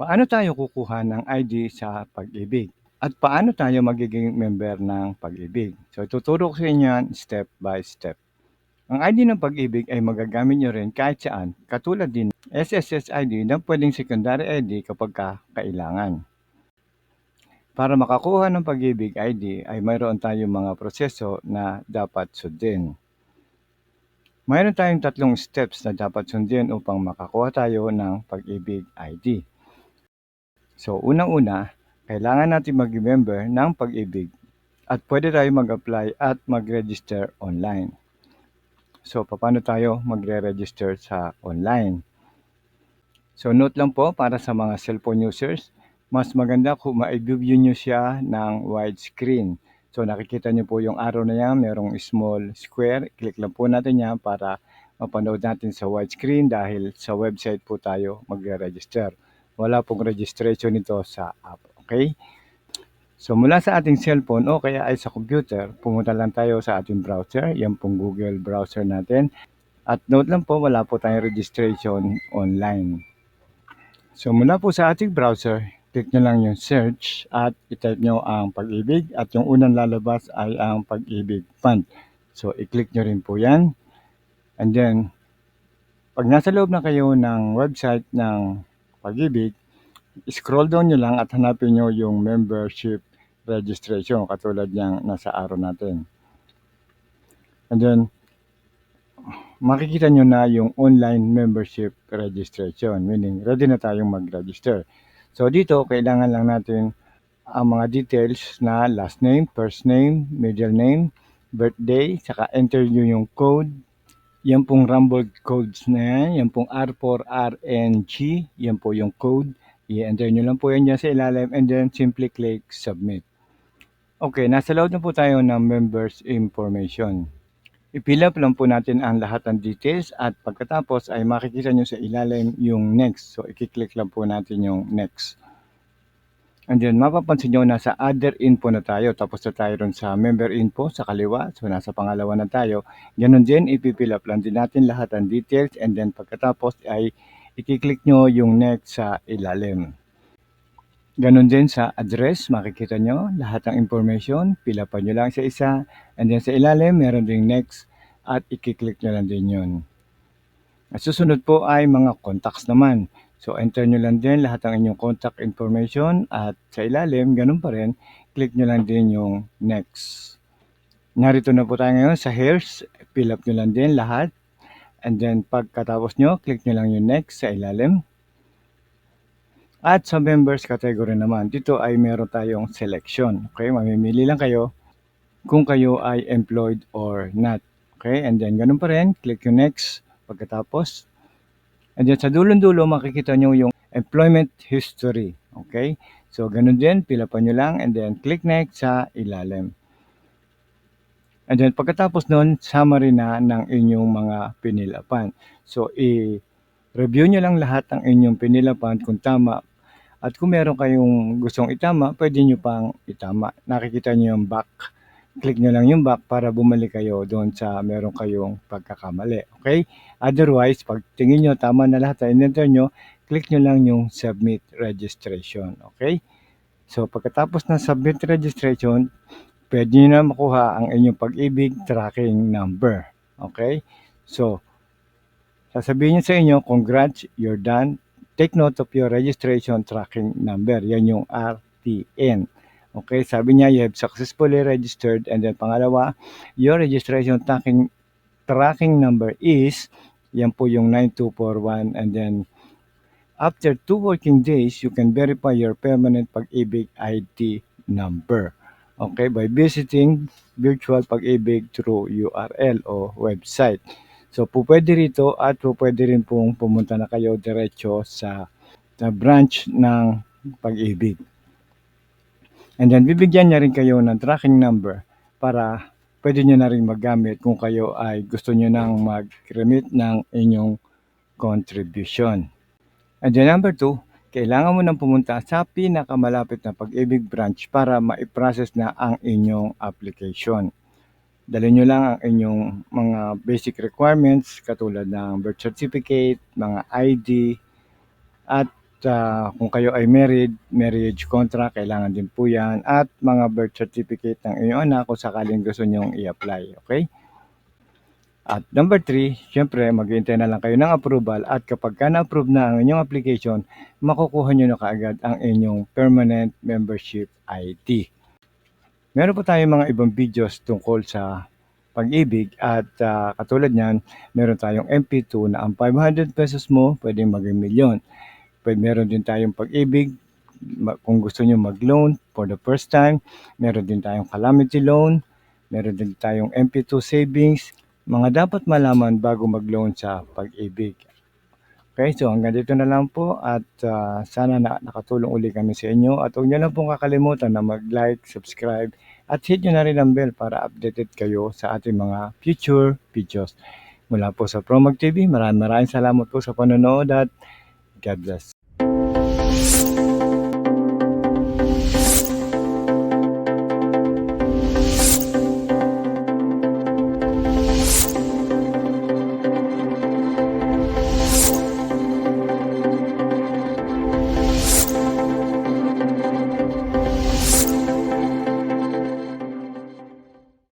Paano tayo kukuha ng ID sa Pag-ibig? At paano tayo magiging member ng Pag-ibig? So ituturo ko sa inyo yan step by step. Ang ID ng Pag-ibig ay magagamit nyo rin kahit saan, katulad din SSS ID na pwedeng secondary ID kapag ka kailangan. Para makakuha ng Pag-ibig ID ay mayroon tayong mga proseso na dapat sundin. Mayroon tayong tatlong steps na dapat sundin upang makakuha tayo ng Pag-ibig ID. So, unang-una, kailangan natin mag-member ng Pag-ibig at pwede tayo mag-apply at mag-register online. So, paano tayo magre-register sa online? So, note lang po para sa mga cellphone users, mas maganda kung ma-view nyo siya ng widescreen. So, nakikita nyo po yung arrow na yan, merong small square. Click lang po natin yan para mapanood natin sa widescreen dahil sa website po tayo magre-register. Wala pong registration nito sa app. Okay? So mula sa ating cellphone o kaya ay sa computer, pumunta lang tayo sa ating browser. Yan pong Google browser natin. At note lang po, wala po tayong registration online. So mula po sa ating browser, click nyo lang yung search at itype nyo ang pag-ibig at yung unang lalabas ay ang pag-ibig fund. So i-click nyo rin po yan. And then, pag nasa loob na kayo ng website ng pag-ibig, scroll down nyo lang at hanapin nyo yung membership registration katulad niyang nasa araw natin. And then, makikita nyo na yung online membership registration, meaning ready na tayong mag-register. So dito, kailangan lang natin ang mga details na last name, first name, middle name, birthday, saka enter nyo yung code. Yan pong Rumble codes na yan, yan pong R4RNG, yan po yung code. I-enter nyo lang po yan dyan sa ilalim and then simply click submit. Okay, nasa loob na po tayo ng members information. I-fill up lang po natin ang lahat ng details at pagkatapos ay makikita nyo sa ilalim yung next. So, i-click lang po natin yung next. And then, mapapansin nyo nasa other info na tayo. Tapos na tayo ron sa member info sa kaliwa. So, nasa pangalawa na tayo. Ganon din, i-fill up lang din natin lahat ng details. And then, pagkatapos ay i-click nyo yung next sa ilalim. Ganon din sa address, makikita nyo lahat ng information, pila pa nyo lang sa isa, and then sa ilalim, meron ding next, at i-click nyo lang din yun. At susunod po ay mga contacts naman. So, enter nyo lang din lahat ng inyong contact information, at sa ilalim, ganun pa rin, click nyo lang din yung next. Narito na po tayo ngayon sa hairs, fill up nyo lang din lahat, and then pagkatapos nyo, click nyo lang yung next sa ilalim. At sa members category naman, dito ay meron tayong selection. Okay, mamimili lang kayo kung kayo ay employed or not. Okay, and then ganun pa rin, click yung next pagkatapos. And then sa dulong-dulo, makikita nyo yung employment history. Okay, so ganun din, pila pa nyo lang and then click next sa ilalim. And then pagkatapos nun, summary na ng inyong mga pinilapan. So, i-review nyo lang lahat ng inyong pinilapan kung tama at kung meron kayong gustong itama, pwede nyo pang itama. Nakikita nyo yung back. Click nyo lang yung back para bumalik kayo doon sa meron kayong pagkakamali. Okay? Otherwise, pag tingin nyo tama na lahat sa in-enter nyo, click nyo lang yung submit registration. Okay? So, pagkatapos ng submit registration, pwede nyo na makuha ang inyong pag-ibig tracking number. Okay? So, sasabihin nyo sa inyo, congrats, you're done take note of your registration tracking number. Yan yung RTN. Okay, sabi niya, you have successfully registered. And then pangalawa, your registration tracking, tracking number is, yan po yung 9241. And then, after two working days, you can verify your permanent pag-ibig ID number. Okay, by visiting virtual pag-ibig through URL o website. So po rito at po rin pong pumunta na kayo diretso sa, sa branch ng pag-ibig. And then bibigyan niya rin kayo ng tracking number para pwede nyo na rin magamit kung kayo ay gusto nyo nang mag-remit ng inyong contribution. And then number two, kailangan mo nang pumunta sa pinakamalapit na pag-ibig branch para ma-process na ang inyong application. Dali nyo lang ang inyong mga basic requirements katulad ng birth certificate, mga ID, at ah, kung kayo ay married, marriage contract, kailangan din po yan. At mga birth certificate ng inyong anak kung sakaling gusto nyong i-apply. Okay? At number three, syempre, maghihintay na lang kayo ng approval at kapag ka na-approve na ang inyong application, makukuha nyo na kaagad ang inyong permanent membership ID. Meron po tayong mga ibang videos tungkol sa pag-ibig at ah, katulad niyan, meron tayong MP2 na ang 500 pesos mo pwedeng maging milyon. Meron din tayong pag-ibig kung gusto nyo mag-loan for the first time. Meron din tayong calamity loan. Meron din tayong MP2 savings. Mga dapat malaman bago mag-loan sa pag-ibig. Okay, so hanggang dito na lang po at ah, sana na nakatulong uli kami sa inyo at huwag nyo lang pong kakalimutan na mag-like, subscribe at hit nyo na rin ang bell para updated kayo sa ating mga future videos. Mula po sa Promag TV, maraming maraming salamat po sa panonood at God bless.